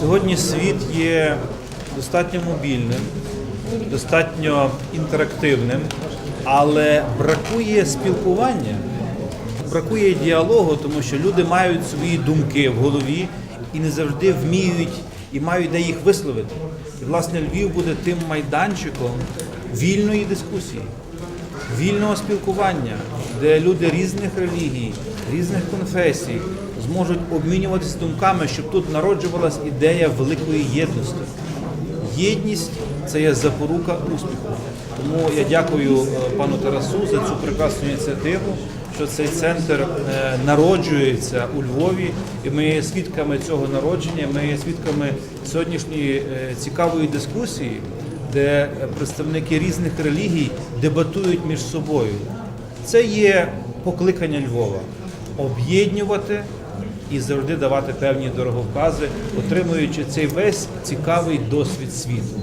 Сьогодні світ є достатньо мобільним, достатньо інтерактивним, але бракує спілкування, бракує діалогу, тому що люди мають свої думки в голові і не завжди вміють і мають де їх висловити. І власне Львів буде тим майданчиком вільної дискусії, вільного спілкування, де люди різних релігій, різних конфесій зможуть обмінюватися думками, щоб тут народжувалась ідея великої єдності. Єдність це є запорука успіху. Тому я дякую е, пану Тарасу за цю прекрасну ініціативу, що цей центр е, народжується у Львові, і ми є свідками цього народження. Ми є свідками сьогоднішньої е, цікавої дискусії, де представники різних релігій дебатують між собою. Це є покликання Львова об'єднувати і завжди давати певні дороговкази, отримуючи цей весь цікавий досвід світу.